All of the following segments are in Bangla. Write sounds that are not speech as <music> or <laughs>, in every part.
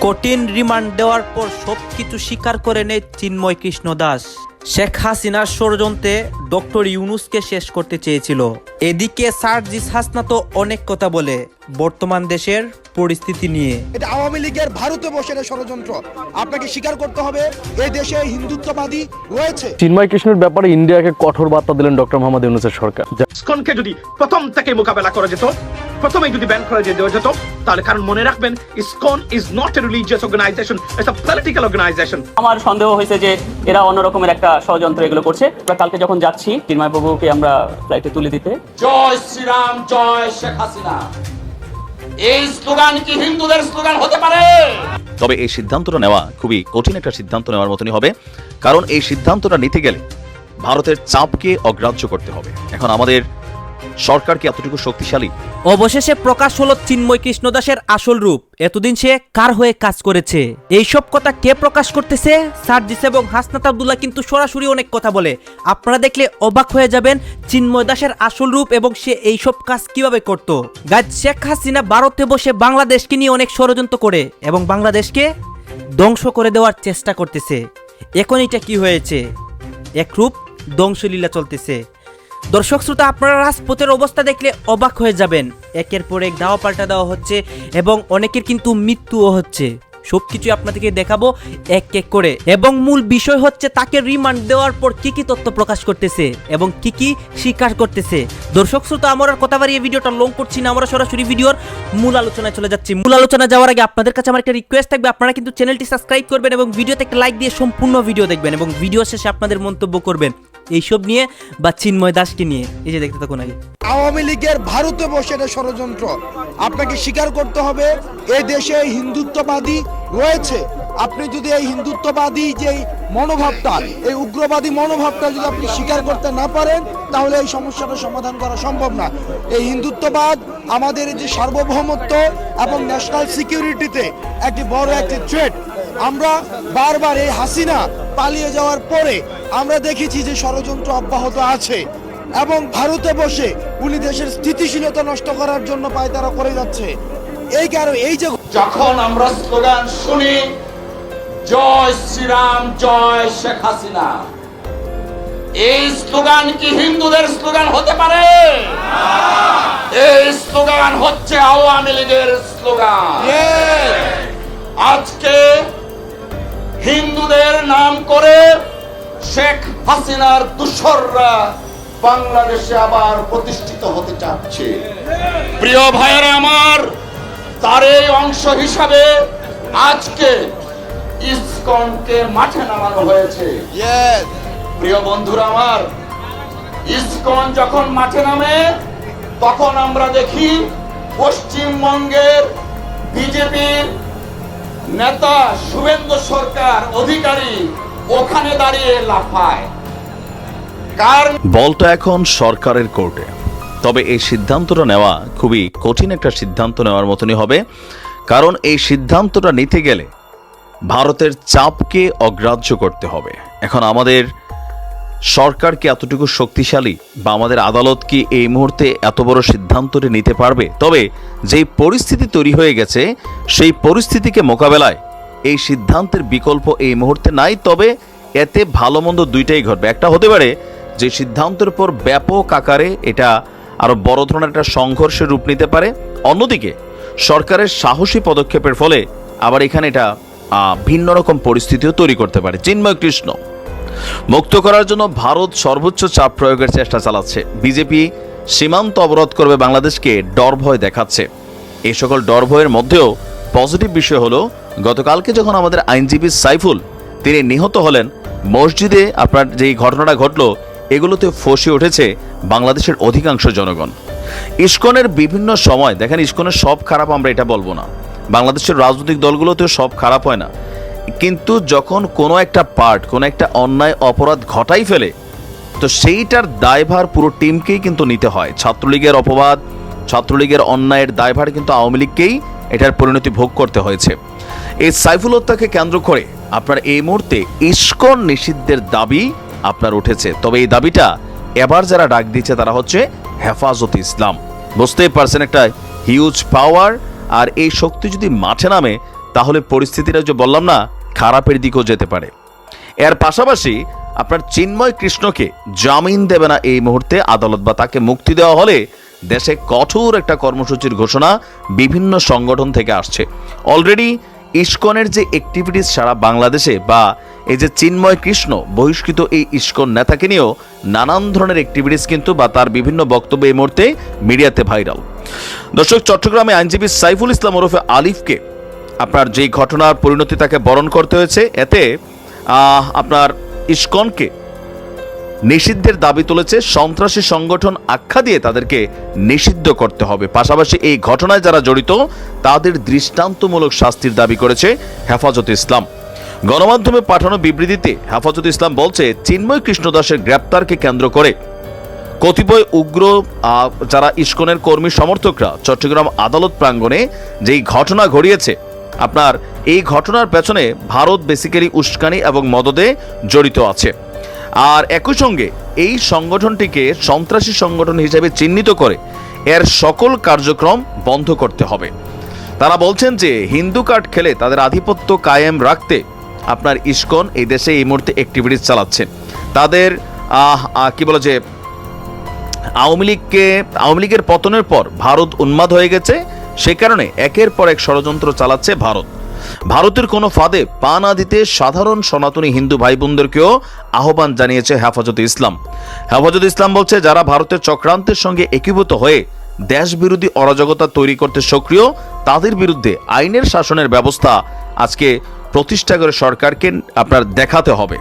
কঠিন রিমান্ড দেওয়ার পর সব কিছু স্বীকার করে নেয় চিন্ময় কৃষ্ণ দাস। শেখ হাসিনার ষড়যন্ত্রে ডক্টর ইউনুসকে শেষ করতে চেয়েছিল। এদিকে সার্জিস হাসনা তো অনেক কথা বলে। বর্তমান দেশের পরিস্থিতি নিয়ে। এটা আওয়ামী লীগের ভারতে বসে ষড়যন্ত্র। আপনাকে স্বীকার করতে হবে এই দেশে হিন্দুত্ববাদী রয়েছে। চিন্ময় কৃষ্ণের ব্যাপারে ইন্ডিয়াকে কঠোর বার্তা দিলেন ডক্টর মোহাম্মদ ইউনুসের সরকার। ইসকনকে যদি প্রথম থেকে মোকাবেলা করা যেত প্রথমে যদি ব্যান করে দিয়ে দেওয়া যেত তাহলে কারণ মনে রাখবেন ISKCON is not a religious organization it's a political organization আমার সন্দেহ হয়েছে যে এরা অন্য রকমের একটা ষড়যন্ত্র এগুলো করছে। আমরা কালকে যখন যাচ্ছি চিন্ময় বাবুকে আমরা ফ্লাইটে তুলে দিতে। জয় শ্রীরাম জয় শেখ হাসিনা। এই স্লোগান কি হিন্দুদের স্লোগান হতে পারে? তবে এই সিদ্ধান্তটা নেওয়া খুবই কঠিন একটা সিদ্ধান্ত নেওয়ার মতনই হবে। কারণ এই সিদ্ধান্তটা নিতে গেলে ভারতের চাপকে অগ্রাহ্য করতে হবে। এখন আমাদের সরকার কি এতটুকু শক্তিশালী? অবশেষে প্রকাশ হলো চিন্ময় কৃষ্ণ দাসের আসল রূপ। এতদিন সে কার হয়ে কাজ করেছে? এইসব কথা কে প্রকাশ করতেছে? সার্জিস এবং হাসনাত আব্দুল্লাহ কিন্তু সরাসরি অনেক কথা বলে। আপনারা দেখলে অবাক হয়ে যাবেন চিন্ময় দাসের আসল রূপ এবং সে এইসব কাজ কীভাবে করত। গাছ শেখ হাসিনা ভারতে বসে বাংলাদেশকে নিয়ে অনেক ষড়যন্ত্র করে এবং বাংলাদেশকে ধ্বংস করে দেওয়ার চেষ্টা করতেছে। এখন এটা কি হয়েছে? একরূপ ধ্বংসলীলা চলতেছে। দর্শক শ্রোতা, আপনারা রাজপথের অবস্থা দেখলে অবাক হয়ে যাবেন। একের পর এক দাওয়া পাল্টা দেওয়া হচ্ছে এবং অনেকের কিন্তু মৃত্যুও হচ্ছে। সবকিছু আপনাদেরকে দেখাবো এক এক করে। এবং মূল বিষয় হচ্ছে তাকে রিমান্ড দেওয়ার পর কি কি তথ্য প্রকাশ করতেছে এবং কি কি স্বীকার করতেছে। দর্শক শ্রোতা, আমরা কথা বাড়িয়ে ভিডিওটা লং করছি না, আমরা সরাসরি ভিডিওর মূল আলোচনায় চলে যাচ্ছি। মূল আলোচনা যাওয়ার আগে আপনাদের কাছে আমার একটা রিকোয়েস্ট থাকবে, আপনারা কিন্তু চ্যানেলটি সাবস্ক্রাইব করবেন এবং ভিডিওতে একটা লাইক দিয়ে সম্পূর্ণ ভিডিও দেখবেন এবং ভিডিও শেষে আপনাদের মন্তব্য করবেন। এইসব নিয়ে বা চিন্ময় দাসকে নিয়ে, এই যে দেখতে থাকুন আগে। আওয়ামী লীগের ভারতে বসে এটা ষড়যন্ত্র। আপনাকে স্বীকার করতে হবে এই দেশে হিন্দুত্ববাদী রয়েছে। আপনি যদি এই হিন্দুত্ববাদী যে মনোভাবটা, এই উগ্রবাদী মনোভাবটা যদি আপনি স্বীকার করতে না পারেন, তাহলে এই সমস্যাটা সমাধান করা সম্ভব না। এই হিন্দুত্ববাদ আমাদের যে সার্বভৌমত্ব এবং ন্যাশনাল সিকিউরিটিতে একটি বড় একটি থ্রেট আমরা বারবার এই হাসিনা পালিয়ে যাওয়ার পরে আমরা দেখেছি যে ষড়যন্ত্র অব্যাহত আছে এবং ভারতে বসে উনি দেশের স্থিতিশীলতা নষ্ট করার জন্য পায়তারা করে যাচ্ছে। এই কারণে এই যে যখন আমরা স্লোগান শুনি জয় শ্রীরাম জয় শেখ হাসিনা। এই স্লোগান কি হিন্দুদের স্লোগান হতে পারে? এই স্লোগান হচ্ছে আওয়ামী লীগের স্লোগান। আজকে হিন্দুদের নাম করে শেখ হাসিনার দুসররা বাংলাদেশে আবার প্রতিষ্ঠিত হতে চাচ্ছে। প্রিয় ভাইয়েরা আমার তার এই অংশ হিসাবে আজকে ইসকনকে মাঠে নামানো হয়েছে। প্রিয় বন্ধুরা আমার ইসকন যখন মাঠে নামে তখন আমরা দেখি পশ্চিমবঙ্গের বিজেপির নেতা শুভেন্দু সরকার অধিকারী ওখানে দাঁড়িয়ে লাফায়। বলটা এখন সরকারের কোর্টে। তবে এই সিদ্ধান্তটা নেওয়া খুবই কঠিন একটা সিদ্ধান্ত নেওয়ার মতনই হবে। কারণ এই সিদ্ধান্তটা নিতে গেলে ভারতের চাপকে অগ্রাহ্য করতে হবে। এখন আমাদের সরকার কি এতটুকু শক্তিশালী বা আমাদের আদালত কি এই মুহূর্তে এত বড় সিদ্ধান্তটি নিতে পারবে? তবে যেই পরিস্থিতি তৈরি হয়ে গেছে, সেই পরিস্থিতিকে মোকাবেলায় এই সিদ্ধান্তের বিকল্প এই মুহূর্তে নাই, তবে এতে ভালো মন্দ দুইটাই ঘটবে। একটা হতে পারে যে সিদ্ধান্তের উপর ব্যাপক আকারে এটা আরও বড় ধরনের একটা সংঘর্ষের রূপ নিতে পারে। অন্যদিকে, সরকারের সাহসী পদক্ষেপের ফলে আবার এখানে এটা ভিন্ন রকম পরিস্থিতিও তৈরি করতে পারে। চিন্ময় কৃষ্ণ, মুক্ত করার জন্য ভারত সর্বোচ্চ চাপ প্রয়োগের চেষ্টা চালাচ্ছে। বিজেপি সীমান্ত অবরোধ করবে, বাংলাদেশকে ডর ভয় দেখাচ্ছে। এই সকল ডর ভয়ের মধ্যেও পজিটিভ বিষয় হলো, গতকালকে যখন আমাদের আইনজীবী সাইফুল তিনি নিহত হলেন, মসজিদে আপনার যেই ঘটনাটা ঘটলো, এগুলোতে ফসে উঠেছে বাংলাদেশের অধিকাংশ জনগণ। ইস্কনের বিভিন্ন সময়, দেখেন ইস্কনের সব খারাপ আমরা এটা বলব না। বাংলাদেশের রাজনৈতিক দলগুলোতেও সব খারাপ হয় না। কিন্তু যখন কোনো একটা পার্ট কোনো একটা অন্যায়, অপরাধ ঘটাই ফেলে, তো সেইটার দায়ভার পুরো টিমকেই কিন্তু নিতে হয়। ছাত্রলীগের অপবাদ, ছাত্রলীগের অন্যায়ের দায়ভার কিন্তু আওয়ামী লীগকেই এটার পরিণতি ভোগ করতে হয়েছে। এই সাইফুল হত্যাকে কেন্দ্র করে আপনার এই মুহূর্তে ইস্কন নিষিদ্ধের দাবি আপনার উঠেছে। তবে এই দাবিটা এবার যারা ডাক দিচ্ছে তারা হচ্ছে হেফাজত ইসলাম। বুঝতেই পারছেন একটা হিউজ পাওয়ার আর এই শক্তি যদি মাঠে নামে, তাহলে পরিস্থিতিটা যে বললাম না, খারাপের দিকেও যেতে পারে। এর পাশাপাশি আপনার চিন্ময় কৃষ্ণকে জামিন দেবে না এই মুহূর্তে আদালত, বা তাকে মুক্তি দেওয়া হলে দেশে কঠোর একটা কর্মসূচির ঘোষণা বিভিন্ন সংগঠন থেকে আসছে। অলরেডি ইস্কনের যে অ্যাক্টিভিটিস সারা বাংলাদেশে বা এই যে চিন্ময় কৃষ্ণ বহিষ্কৃত এই ইস্কন নেতাকে নিয়েও নানান ধরনের অ্যাক্টিভিটিস কিন্তু বা তার বিভিন্ন বক্তব্য এই মুহূর্তে মিডিয়াতে ভাইরাল। দর্শক, চট্টগ্রামে আইনজীবী সাইফুল ইসলাম ওরফে আলিফকে আপনার যেই ঘটনার পরিণতি তাকে বরণ করতে হয়েছে, এতে আপনার ইস্কনকে নিষিদ্ধের দাবি তুলেছে, সন্ত্রাসী সংগঠন আখ্যা দিয়ে তাদেরকে নিষিদ্ধ করতে হবে। পাশাপাশি এই ঘটনায় যারা জড়িত, তাদের দৃষ্টান্তমূলক শাস্তির দাবি করেছে হেফাজত ইসলাম। গণমাধ্যমে পাঠানো বিবৃতিতে হেফাজত ইসলাম বলছে, চিন্ময় কৃষ্ণ দাসের গ্রেপ্তারকে কেন্দ্র করে। কতিপয় উগ্র যারা ইস্কনের কর্মী সমর্থকরা চট্টগ্রাম আদালত প্রাঙ্গণে যেই ঘটনা ঘটিয়েছে, আপনার এই ঘটনার পেছনে ভারত বেসিক্যালি উস্কানি এবং মদদে জড়িত আছে। আর একই সঙ্গে এই সংগঠনটিকে সন্ত্রাসী সংগঠন হিসেবে চিহ্নিত করে এর সকল কার্যক্রম বন্ধ করতে হবে। তারা বলছেন যে হিন্দু কার্ড খেলে তাদের আধিপত্য কায়েম রাখতে আপনার ইস্কন এই দেশে এই মুহূর্তে অ্যাক্টিভিটিস চালাচ্ছে তাদের কি বলে যে, আওয়ামী লীগকে, আওয়ামী লীগের পতনের পর ভারত উন্মাদ হয়ে গেছে, সে কারণে একের পর এক ষড়যন্ত্র চালাচ্ছে ভারত। ভারতের কোনো ফাঁদে পা না দিতে সাধারণ সনাতনী হিন্দু ভাই বোনদেরকেও আহ্বান জানিয়েছে হেফাজত ইসলাম। হেফাজত ইসলাম বলছে, যারা ভারতের চক্রান্তের সঙ্গে একীভূত হয়ে দেশ বিরোধী অরাজকতা তৈরি করতে সক্রিয়, তাদের বিরুদ্ধে আইনের শাসনের ব্যবস্থা আজকে প্রতিষ্ঠা করে সরকারকে আপনার দেখাতে হবে।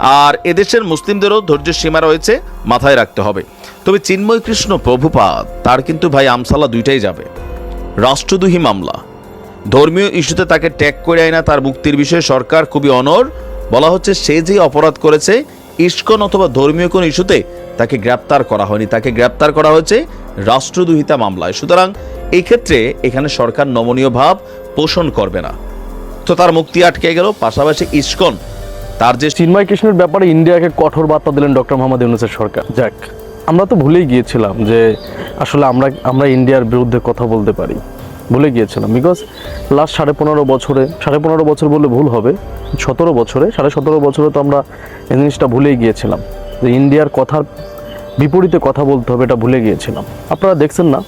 আর এদেশের মুসলিমদেরও ধৈর্য সীমা রয়েছে, মাথায় রাখতে হবে। তবে চিন্ময় কৃষ্ণ প্রভুপাদ, তার কিন্তু ভাই আমসালা দুইটাই যাবে। রাষ্ট্রদ্রোহী মামলা। ধর্মীয় ইস্যুতে তাকে ট্যাগ করে আয় না, তার মুক্তির বিষয়ে সরকার খুবই অনর বলা হচ্ছে সে যে অপরাধ করেছে, ইস্কন অথবা ধর্মীয় কোন ইস্যুতে তাকে গ্রেপ্তার করা হয়নি। তাকে গ্রেপ্তার করা হয়েছে রাষ্ট্রদ্রোহিতা মামলায়। সুতরাং এই ক্ষেত্রে এখানে সরকার নমনীয় ভাব পোষণ করবে না। তো তার মুক্তি আটকে গেল, পাশাপাশি ইস্কন তার যে চিন্ময় কৃষ্ণের ব্যাপারে ইন্ডিয়াকে কঠোর বার্তা দিলেন ডক্টর মোহাম্মদ ইউনুসের সরকার। যাক, আমরা তো ভুলেই গিয়েছিলাম যে আসলে আমরা আমরা ইন্ডিয়ার বিরুদ্ধে কথা বলতে পারি। ভুলে গিয়েছিলাম। বিকজ লাস্ট সাড়ে পনেরো বছরে, সাড়ে পনেরো বছর বললে ভুল হবে, সতেরো বছরে, সাড়ে সতেরো বছরে তো আমরা এই জিনিসটা ভুলেই গিয়েছিলাম। যে ইন্ডিয়ার কথার বিপরীতে কথা বলতে হবে, এটা ভুলে গিয়েছিলাম। আপনারা দেখছেন না,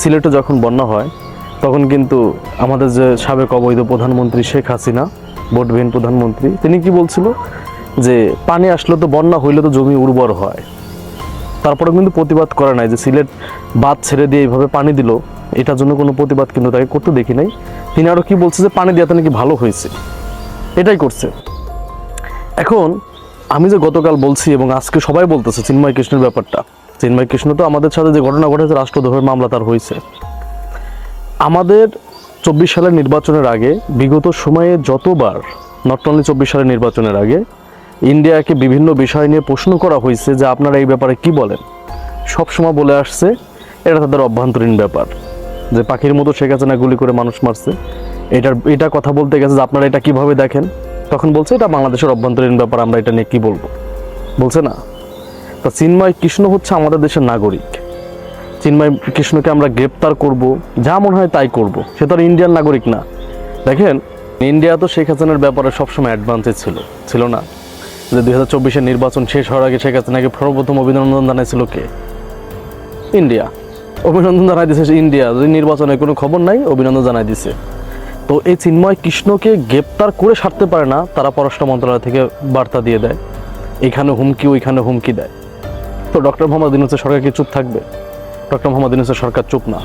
সিলেটে যখন বন্যা হয়, তখন কিন্তু আমাদের যে সাবেক অবৈধ প্রধানমন্ত্রী শেখ হাসিনা, ভোটবিহীন প্রধানমন্ত্রী, তিনি কি বলছিল? যে পানি আসলে তো বন্যা হইলে তো জমি উর্বর হয়। তারপরে কিন্তু প্রতিবাদ করে নাই যে সিলেট বাদ ছেড়ে দিয়ে এইভাবে পানি দিল। এটার জন্য কোনো প্রতিবাদ কিন্তু তাকে করতে দেখি নাই। তিনি আরও কি বলছে যে, পানি দেওয়াতে নাকি ভালো হয়েছে? এটাই করছে। এখন আমি যে গতকাল বলছি এবং আজকে সবাই বলতেছে চিন্ময় কৃষ্ণের ব্যাপারটা, চিন্ময় কৃষ্ণ তো আমাদের সাথে যে ঘটনা ঘটেছে, রাষ্ট্রদ্রোহের মামলা তার হয়েছে। আমাদের চব্বিশ সালের নির্বাচনের আগে, বিগত সময়ে যতবার নট অনলি চব্বিশ সালের নির্বাচনের আগে, ইন্ডিয়াকে বিভিন্ন বিষয় নিয়ে প্রশ্ন করা হয়েছে যে, আপনারা এই ব্যাপারে কি বলেন? সবসময় বলে আসছে, এটা তাদের অভ্যন্তরীণ ব্যাপার। যে পাখির মতো শেখ হাসিনা গুলি করে মানুষ মারছে। এটার, এটা কথা বলতে গেছে যে আপনারা এটা কীভাবে দেখেন? তখন বলছে এটা বাংলাদেশের অভ্যন্তরীণ ব্যাপার, আমরা এটা নিয়ে কি বলব? বলছে না। তা চিন্ময় কৃষ্ণ হচ্ছে আমাদের দেশের নাগরিক। চিন্ময় কৃষ্ণকে আমরা গ্রেপ্তার করব, যা মনে হয় তাই করব। সে তো আর ইন্ডিয়ান নাগরিক না। দেখেন, ইন্ডিয়া তো শেখ হাসিনার ব্যাপারে সবসময় অ্যাডভান্সে ছিল ছিল না। যে দুই হাজার চব্বিশের নির্বাচন শেষ হওয়ার আগে শেখ হাসিনাকে সর্বপ্রথম অভিনন্দন জানাইছিল কে? ইন্ডিয়া। অভিনন্দন জানাই দিছে ইন্ডিয়া যদি নির্বাচনে কোনো খবর নাই, অভিনন্দন জানাই দিছে। তো এই চিন্ময় কৃষ্ণকে গ্রেপ্তার করে সারতে পারে না, তারা পররাষ্ট্র মন্ত্রণালয় থেকে বার্তা দিয়ে দেয়। এখানে হুমকি, ওইখানে হুমকি দেয়। তো ডক্টর মোহাম্মদ ইউনুসের সরকার কি চুপ থাকবে? ডক্টর মোহাম্মদ ইউনুসের সরকার চুপ না।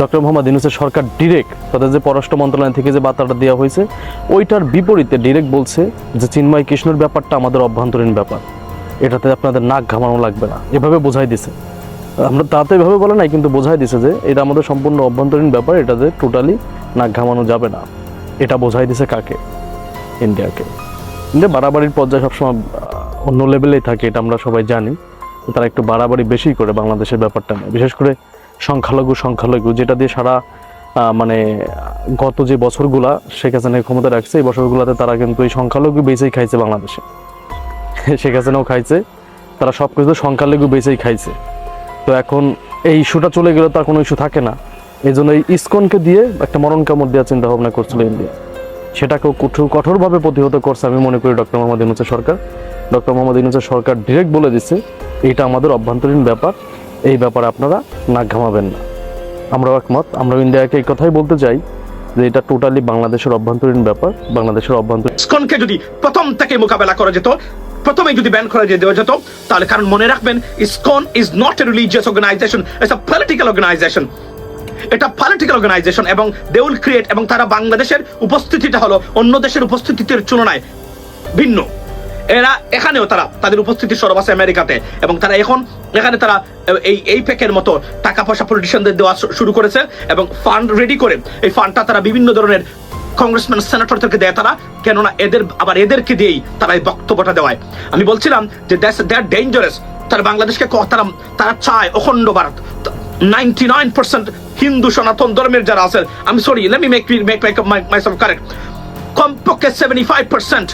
ডক্টর মোহাম্মদ ইউনুসের সরকার ডিরেক্ট তাদের যে পররাষ্ট্র মন্ত্রণালয় থেকে যে বার্তাটা দেওয়া হয়েছে, ওইটার বিপরীতে ডিরেক্ট বলছে যে চিন্ময় কৃষ্ণের ব্যাপারটা আমাদের অভ্যন্তরীণ ব্যাপার। এটাতে আপনাদের নাক ঘামানো লাগবে না। এভাবে বোঝাই দিছে। আমরা তাতে এভাবে বলে নাই, কিন্তু বোঝাই দিছে যে এটা আমাদের সম্পূর্ণ অভ্যন্তরীণ ব্যাপার এটাতে টোটালি নাক ঘামানো যাবে না। এটা বোঝাই দিছে কাকে? ইন্ডিয়াকে। ইন্ডিয়া বাড়াবাড়ির পর্যায়ে সবসময় অন্য লেভেলেই থাকে, এটা আমরা সবাই জানি। তারা একটু বাড়াবাড়ি বেশি করে বাংলাদেশের ব্যাপারটা নিয়ে। বিশেষ করে সংখ্যালঘু সংখ্যালঘু, যেটা দিয়ে সারা মানে গত যে বছরগুলা শেখ হাসিনা ক্ষমতা রাখছে, এই বছরগুলোতে তারা কিন্তু এই সংখ্যালঘু বেঁচেই খাইছে বাংলাদেশে। <laughs> শেখ খাইছে, তারা সব কিছু সংখ্যালঘু বেঁচেই খাইছে। তো এখন এই ইস্যুটা চলে গেলে তার কোনো ইস্যু থাকে না। এই জন্য এই ইসকনকে দিয়ে একটা মরণ কামড় দেওয়ার চিন্তা ভাবনা করছিল ইন্ডিয়া। সেটাকেও কঠোর কঠোরভাবে প্রতিহত করছে আমি মনে করি ডক্টর মোহাম্মদ ইউনুসের সরকার। ডক্টর মোহাম্মদ ইউনুসের সরকার ডিরেক্ট বলে দিচ্ছে এটা আমাদের অভ্যন্তরীণ ব্যাপার, এই ব্যাপারে আপনারা নাক ঘামাবেন না। আমরাও একমত আমরা ইন্ডিয়াকে এই কথাই বলতে চাই যে এটা টোটালি বাংলাদেশের অভ্যন্তরীণ ব্যাপার, বাংলাদেশের অভ্যন্তরীণ যদি প্রথম থেকে মোকাবেলা করা যেত প্রথমে যদি ব্যান করা যে দেওয়া যেত, তাহলে কারণ মনে রাখবেন, ISKCON is not a religious organization it's a political organization এটা পলিটিক্যাল অর্গানাইজেশন এবং দে উইল ক্রিয়েট এবং তারা বাংলাদেশের উপস্থিতিটা হলো অন্য দেশের উপস্থিতির তুলনায় ভিন্ন। এরা এখানেও তারা, তাদের উপস্থিতি সরব আছে আমেরিকাতে এবং তারা এখন, এখানে তারা, এই এই প্যাকের মতো টাকা পয়সা পলিটিশিয়ানদের দেওয়া শুরু করেছে এবং ফান্ড রেডি করে, এই ফান্ডটা তারা বিভিন্ন ধরনের কংগ্রেসম্যান সেনেটরদেরকে দেয় তারা, কেননা এদের, আবার এদেরকে দিয়েই তারা এই বক্তব্যটা দেওয়ায়। আমি বলছিলাম যে দ্যাটস দ্যাট ডেঞ্জারাস তারা বাংলাদেশকে তারা তারা চায় অখণ্ড Bharat. Ninety nine percent Hindu সনাতন ধর্মের যারা আছেন আমি sorry let me make make myself correct কমপক্ষে সেভেন্টি ফাইভ পার্সেন্ট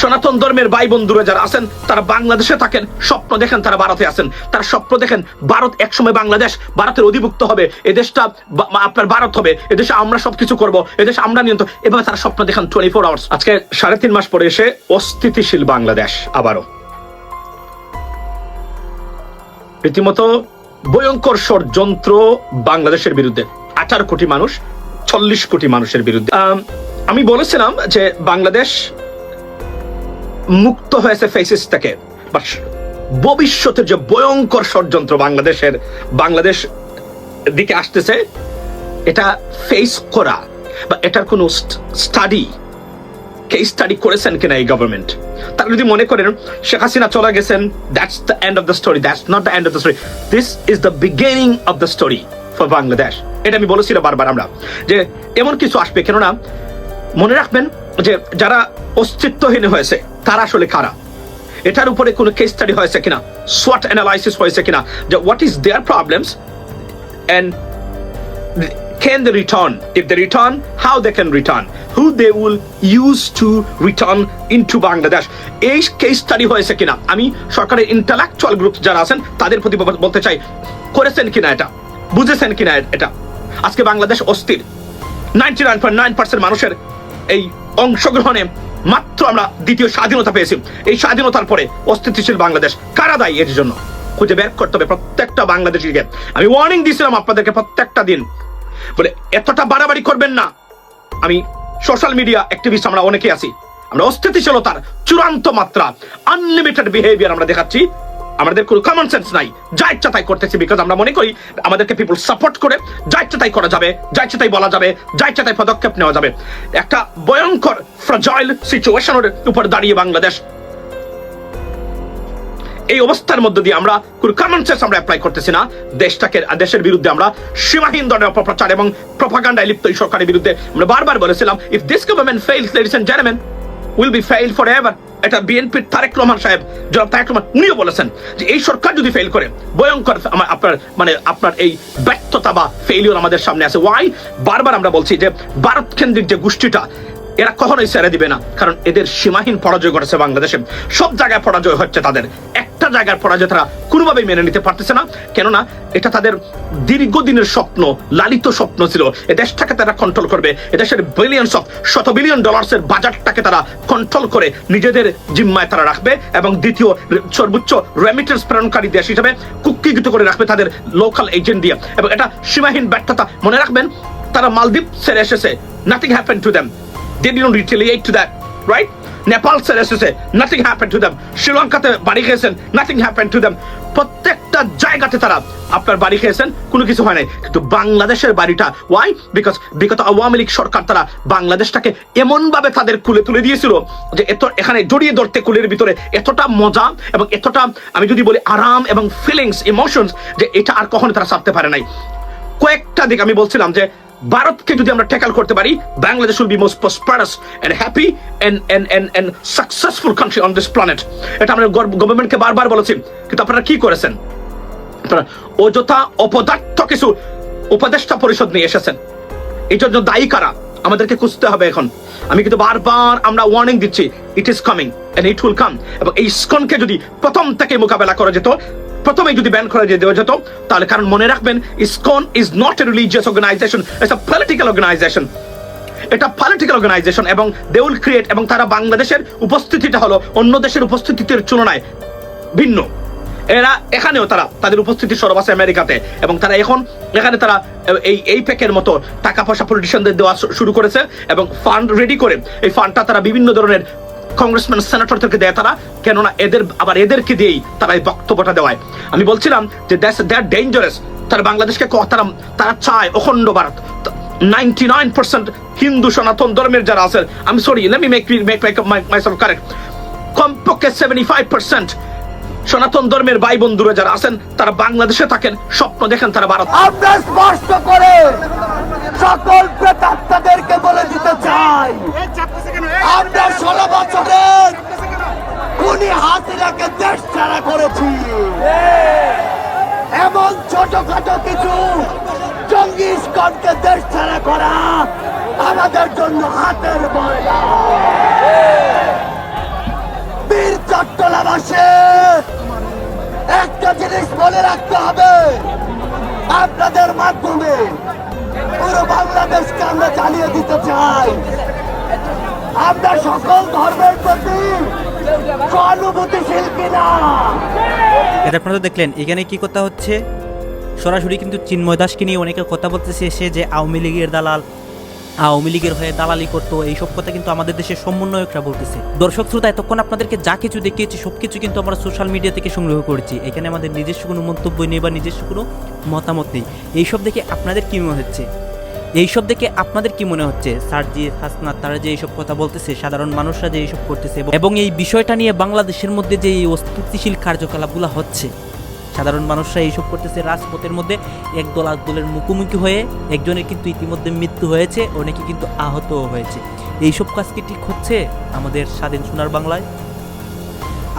সনাতন ধর্মের ভাই বন্ধুরা যারা আছেন, তারা বাংলাদেশে থাকেন, স্বপ্ন দেখেন তারা ভারতে আছেন। তারা স্বপ্ন দেখেন ভারত একসময় বাংলাদেশ, ভারতের অধিভুক্ত হবে এদেশটা আপনার ভারত হবে এদেশে আমরা সবকিছু করব এদেশে আমরা নিয়ন্ত্রণ, এভাবে তারা স্বপ্ন দেখেন টোয়েন্টি ফোর আওয়ার্স আজকে সাড়ে তিন মাস পরে এসে অস্থিতিশীল বাংলাদেশ আবারও। রীতিমতো ভয়ঙ্কর ষড়যন্ত্র বাংলাদেশের বিরুদ্ধে। আঠারো কোটি মানুষ, চল্লিশ কোটি মানুষের বিরুদ্ধে। আমি বলেছিলাম যে বাংলাদেশ মুক্ত হয়েছে ফেসিস থেকে। বাট ভবিষ্যতের যে ভয়ঙ্কর ষড়যন্ত্র বাংলাদেশের, বাংলাদেশ দিকে আসতেছে, এটা ফেস করা বা এটার কোনো স্টাডি কেস স্টাডি করেছেন কিনা এই গভর্নমেন্ট তারা যদি মনে করেন, শেখ হাসিনা চলে গেছেন that's the end of the story that's not the end of the story this is the beginning of the story for Bangladesh এটা আমি বলেছিলাম বারবার আমরা, যে এমন কিছু আসবে, কেননা মনে রাখবেন যে যারা অস্তিত্বহীন হয়েছে তারা আসলে কারা? এটার উপরে কোনো কেস স্টাডি হয়েছে কিনা? সোয়াট অ্যানালাইসিস হয়েছে কিনা? যে what is there problems and can they return? If they return, how they can return? Who they will use to return into Bangladesh? এই কেস স্টাডি হয়েছে কিনা? আমি সরকারের ইন্টালেকচুয়াল গ্রুপ যারা আছেন তাদের প্রতি বলতে চাই করেছেন কিনা এটা? বুঝেছেন কিনা এটা? আজকে বাংলাদেশ অস্থির। Ninety nine point nine percent মানুষের এই অংশগ্রহণে মাত্র আমরা দ্বিতীয় স্বাধীনতা পেয়েছি। এই স্বাধীনতার পরে অস্তিত্বশীল বাংলাদেশ কারা দায়ী এর জন্য? খুঁজে বের করতে হবে প্রত্যেকটা বাংলাদেশিকে। আমি ওয়ার্নিং দিয়েছিলাম আপনাদেরকে প্রত্যেকটা দিন। বলে, এতটা বাড়াবাড়ি করবেন না। আমি সোশ্যাল মিডিয়া অ্যাক্টিভিস্ট আমরা অনেকে আছি। আমরা অস্থিতিশীলতার চূড়ান্ত মাত্রা আনলিমিটেড বিহেভিয়ার আমরা দেখাচ্ছি। আমাদের কোনো কমন সেন্স নাই। যা ইচ্ছা তাই করতেছি বিকজ আমরা মনে করি আমাদেরকে পিপল সাপোর্ট করে, যা ইচ্ছা তাই করা যাবে, যা ইচ্ছা তাই বলা যাবে, যা ইচ্ছা তাই পদক্ষেপ নেওয়া যাবে। একটা ভয়ঙ্কর ফ্রাজাইল সিচুয়েশনের উপর দাঁড়িয়ে বাংলাদেশ। এই অবস্থার মধ্যে দিয়ে আমরা কোন কমন সেন্স আমরা অ্যাপ্লাই করতেছি না। দেশটাকে, দেশের বিরুদ্ধে আমরা সীমাহীন ধরনের অপপ্রচার এবং প্রপাগান্ডায় লিপ্ত এই সরকারের বিরুদ্ধে আমরা বারবার বলেছিলাম if this government fails ladies and gentleman will be fail for ever এটা বিএনপির তারেক রহমান সাহেব, জনাব তারেক রহমান উনিও বলেছেন যে এই সরকার যদি ফেল করে, ভয়ঙ্কর আমার আপনার মানে আপনার এই ব্যর্থতা বা ফেইলিওর আমাদের সামনে আছে। ওয়াই বারবার আমরা বলছি যে ভারত কেন্দ্রিক যে গোষ্ঠীটা, এরা কখনোই ছেড়ে দিবে না। কারণ এদের সীমাহীন পরাজয় ঘটেছে বাংলাদেশে। সব জায়গায় পরাজয় হচ্ছে তাদের। একটা জায়গার পরাজয় তারা কোনোভাবেই মেনে নিতে পারতেছে না। কেননা এটা তাদের দীর্ঘদিনের স্বপ্ন লালিত স্বপ্ন ছিল। এ দেশটাকে তারা কন্ট্রোল করবে। এদেশের বিলিয়ন্স অফ শত বিলিয়ন ডলার্সের বাজারটাকে তারা কন্ট্রোল করে নিজেদের জিম্মায় তারা রাখবে এবং দ্বিতীয় সর্বোচ্চ রেমিটেন্স প্রেরণকারী দেশ হিসেবে কুক্ষিগত করে রাখবে তাদের লোকাল এজেন্ট দিয়ে। এবং এটা সীমাহীন ব্যর্থতা। মনে রাখবেন তারা মালদ্বীপ ছেড়ে এসেছে। Nothing happen to them they didn't retaliate to that, right? Nepal ছেড়ে এসেছে। নাথিং হ্যাপেন টু দেম শ্রীলঙ্কাতে বাড়ি খেয়েছেন। নাথিং হ্যাপেন টু দেম প্রত্যেকটা জায়গাতে তারা আপনার বাড়ি খেয়েছেন। কোনো কিছু হয় নাই। কিন্তু বাংলাদেশের বাড়িটা ওয়াই বিকজ বিগত আওয়ামী লীগ সরকার তারা বাংলাদেশটাকে এমন ভাবে তাদের কুলে তুলে দিয়েছিল যে এত, এখানে জড়িয়ে ধরতে কুলের ভিতরে এতটা মজা এবং এতটা, আমি যদি বলি, আরাম এবং ফিলিংস ইমোশনস যে এটা আর কখনো তারা ছাড়তে পারে নাই। কয়েকটা দিক আমি বলছিলাম যে ভারতকে যদি আমরা ট্যাকল করতে পারি Bangladesh will be most prosperous and happy and and and and successful country on this planet এটা আমরা গভর্নমেন্টকে বারবার বলেছি। কিন্তু আপনারা কি করেছেন? আপনারা অযথা অপদার্থ কিছু উপদেষ্টা পরিষদ নিয়ে এসেছেন। এই জন্য দায়ী কারা? আমাদেরকে খুঁজতে হবে এখন। আমি কিন্তু বারবার আমরা ওয়ার্নিং দিচ্ছি it is coming and it will come এবং এই ইসকনকে যদি প্রথম থেকে মোকাবেলা করা যেত প্রথমে যদি ব্যান করা যে দেওয়া যেত, তাহলে কারণ মনে রাখবেন, ISKCON is not a religious organization it's a political organization এটা পলিটিক্যাল অর্গানাইজেশন এবং দে উইল ক্রিয়েট এবং তারা বাংলাদেশের উপস্থিতিটা হলো অন্য দেশের উপস্থিতির তুলনায় ভিন্ন। এরা এখানেও তারা, তাদের উপস্থিতি সরব আছে আমেরিকাতে এবং তারা এখন, এখানে তারা, এই এই প্যাকের মতো টাকা পয়সা পলিটিশিয়ানদের দেওয়া শুরু করেছে এবং ফান্ড রেডি করে, এই ফান্ডটা তারা বিভিন্ন ধরনের কংগ্রেসম্যান সেনেটর থেকে দেয় তারা, কেননা এদের, আবার এদেরকে দিয়েই তারা এই বক্তব্যটা দেওয়ায়। আমি বলছিলাম যে দ্যাটস দ্যাট ডেঞ্জারাস তারা বাংলাদেশকে তারা তারা চায় অখণ্ড Bharat. Ninety nine percent Hindu সনাতন ধর্মের যারা আছে আমি sorry let me make make myself correct কমপক্ষে সেভেন্টি ফাইভ পার্সেন্ট সনাতন ধর্মের ভাই বন্ধুরা যারা আছেন, তারা বাংলাদেশে থাকেন, স্বপ্ন দেখেন তারা ভারত। স্পষ্ট করে সকল প্রেতাত্মাদেরকে বলে দিতে চাই। আমরা ষোলো বছরের খুনি হাসিনাকে দেশ ছাড়া করেছি। এমন ছোটখাটো কিছু জঙ্গি ইস্কনকে দেশ ছাড়া করা আমাদের জন্য হাতের ময়লা। বীর চট্টলাবাসে একটা জিনিস মনে রাখতে হবে। আপনাদের মাধ্যমে পুরো বাংলাদেশকে আমরা চালিয়ে দিতে চাই। আমরা সকল ধর্মের প্রতি সহানুভূতিশীল কিনা? এটা আপনারা দেখলেন, এখানে কি কথা হচ্ছে? সরাসরি কিন্তু চিন্ময় দাসকে নিয়ে অনেকে কথা বলতেছে, সে যে আওয়ামী লীগের দালাল আওয়ামী লীগের হয়ে দালালি করতো, এইসব কথা কিন্তু আমাদের দেশের সমন্বয়করা বলতেছে। দর্শক শ্রোতা, এতক্ষণ আপনাদেরকে যা কিছু দেখিয়েছি, সব কিছু কিন্তু আমরা সোশ্যাল মিডিয়া থেকে সংগ্রহ করেছি। এখানে আমাদের নিজস্ব কোনো মন্তব্য নেই বা নিজস্ব কোনো মতামত নেই। এইসব দেখে আপনাদের কি মনে হচ্ছে? এইসব দেখে আপনাদের কি মনে হচ্ছে? সার্জি, হাসনাত, তারা যে এইসব কথা বলতেছে, সাধারণ মানুষরা যে এইসব করতেছে, এবং এই বিষয়টা নিয়ে বাংলাদেশের মধ্যে যে এই অস্তিত্বশীল কার্যকলাপগুলো হচ্ছে সাধারণ মানুষরা এইসব করতেছে। রাজপথের মধ্যে একদল দলের মুখোমুখি হয়ে একজনের কিন্তু ইতিমধ্যে মৃত্যু হয়েছে, অনেকে কিন্তু আহতও হয়েছে। এইসব কাজ কি ঠিক হচ্ছে আমাদের স্বাধীন সোনার বাংলায়?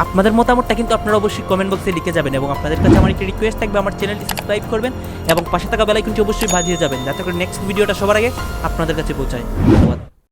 আপনাদের মতামতটা কিন্তু আপনারা অবশ্যই কমেন্ট বক্সে লিখে যাবেন এবং আপনাদের কাছে আমার একটি রিকোয়েস্ট থাকবে, আমার চ্যানেলটি সাবস্ক্রাইব করবেন এবং পাশে থাকা বেলাইকনটি অবশ্যই বাজিয়ে যাবেন, যাতে করে নেক্সট ভিডিওটা সবার আগে আপনাদের কাছে পৌঁছায়। ধন্যবাদ।